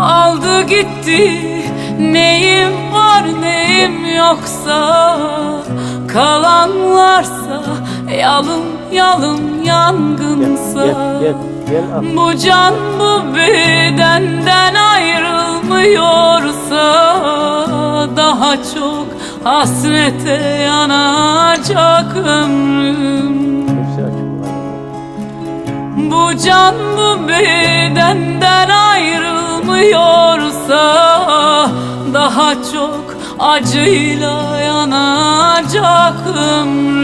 aldı gitti Neyim var neyim yoksa Kalanlarsa yalın yalın yangınsa Gel gel gel al. bu can bu bedenden ayrılmıyorsa Daha çok hasrete yanacak ömrüm. Bu can bu bedenden Daha çok acıyla yanacak ömrüm